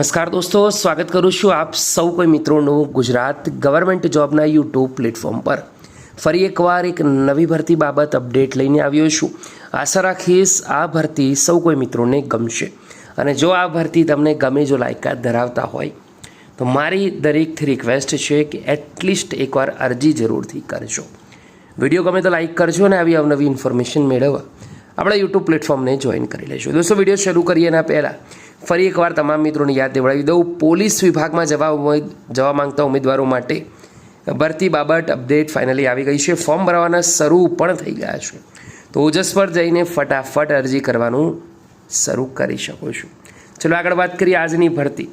નમસ્કાર દોસ્તો, સ્વાગત કરું છું આપ સૌ કોઈ મિત્રોનું ગુજરાત ગવર્મેન્ટ જોબના યુટ્યુબ પ્લેટફોર્મ પર. ફરી એકવાર એક નવી ભરતી બાબત અપડેટ લઈને આવ્યો છું. આશા રાખીશ આ ભરતી સૌ કોઈ મિત્રોને ગમશે. અને જો આ ભરતી તમને ગમે જો લાયકાત ધરાવતા હોય, તો મારી દરેકથી રિક્વેસ્ટ છે કે એટલીસ્ટ એકવાર અરજી જરૂરથી કરજો. વીડિયો ગમે તો લાઇક કરજો અને આવી અવનવી ઇન્ફોર્મેશન મેળવવા. આપણા યુટ્યુબ પ્લેટફોર્મને જોઈન કરી લઈશું. દોસ્તો, વીડિયો શરૂ કરીએ એના પહેલાં. ફરી એકવાર તમામ મિત્રોને યાદ દેવડાવી દઉં. પોલીસ વિભાગમાં જવા જવા માંગતા ઉમેદવારો માટે ભરતી બાબત અપડેટ ફાઇનલી આવી ગઈ છે. ફોર્મ ભરવાના શરૂ પણ થઈ ગયા છે. તો ઓજસ પર જઈને ફટાફટ અરજી કરવાનું શરૂ કરી શકો છો. ચલો, આગળ વાત કરીએ આજની ભરતી.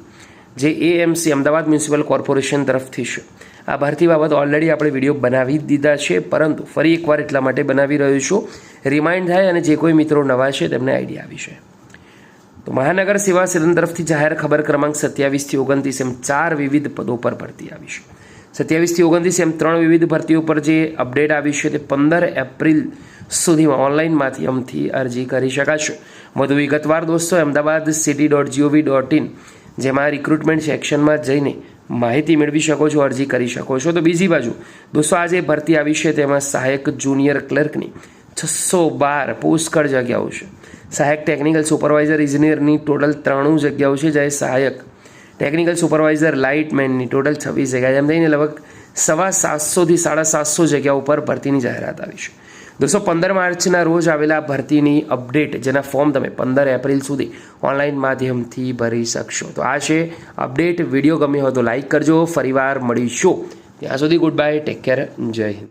જે એએમસી અમદાવાદ મ્યુનિસિપલ કોર્પોરેશન તરફથી છે. આ ભરતી બાબત ઓલરેડી આપણે વીડિયો બનાવી દીધા છે, પરંતુ ફરી એકવાર એટલા માટે બનાવી રહ્યો છું રિમાઇન્ડ થાય અને જે કોઈ મિત્રો નવા છે તેમને આઈડિયા આવી છે. તો મહાનગર સેવા સદન તરફથી જાહેર ખબર ક્રમાંક સત્યાવીસથી ઓગણત્રીસ એમ ચાર વિવિધ પદો પર ભરતી આવી છે. સત્યાવીસથી ઓગણત્રીસ એમ ત્રણ વિવિધ ભરતીઓ પર જે અપડેટ આવી છે તે પંદર એપ્રિલ સુધીમાં ઓનલાઈન માધ્યમથી અરજી કરી શકાશે. વધુ વિગતવાર દોસ્તો, Ahmedabad city dot G O V dot in જેમાં રિક્રુટમેન્ટ સેક્શનમાં જઈને માહિતી મેળવી શકો છો, અરજી કરી શકો છો. તો બીજી બાજુ, દોસ્તો, આજે ભરતી આવી છે તેમાં સહાયક જુનિયર ક્લર્કની છસો બાર પુષ્કળ જગ્યાઓ છે. સહાયક ટેકનિકલ સુપરવાઇઝર ઇજનેરની ટોટલ ત્રાણું જગ્યાઓ છે, જ્યારે સહાયક ટેકનિકલ સુપરવાઇઝર લાઇટમેનની ટોટલ છવ્વીસ જગ્યા એમ થઈને લગભગ સવા સાતસોથી સાડા સાતસો જગ્યાઓ ઉપર ભરતીની જાહેરાત આવી છે. દોસ્તો, પંદર માર્ચના રોજ આવેલા ભરતીની અપડેટ જેના ફોર્મ તમે પંદર એપ્રિલ સુધી ઓનલાઈન માધ્યમથી ભરી શકશો. તો આ છે અપડેટ વીડિયો ગમ્યો હોય તો લાઇક કરજો. ફરીવાર મળીશું. ત્યાં સુધી ગુડ બાય ટેક કેર જય હિન્દ.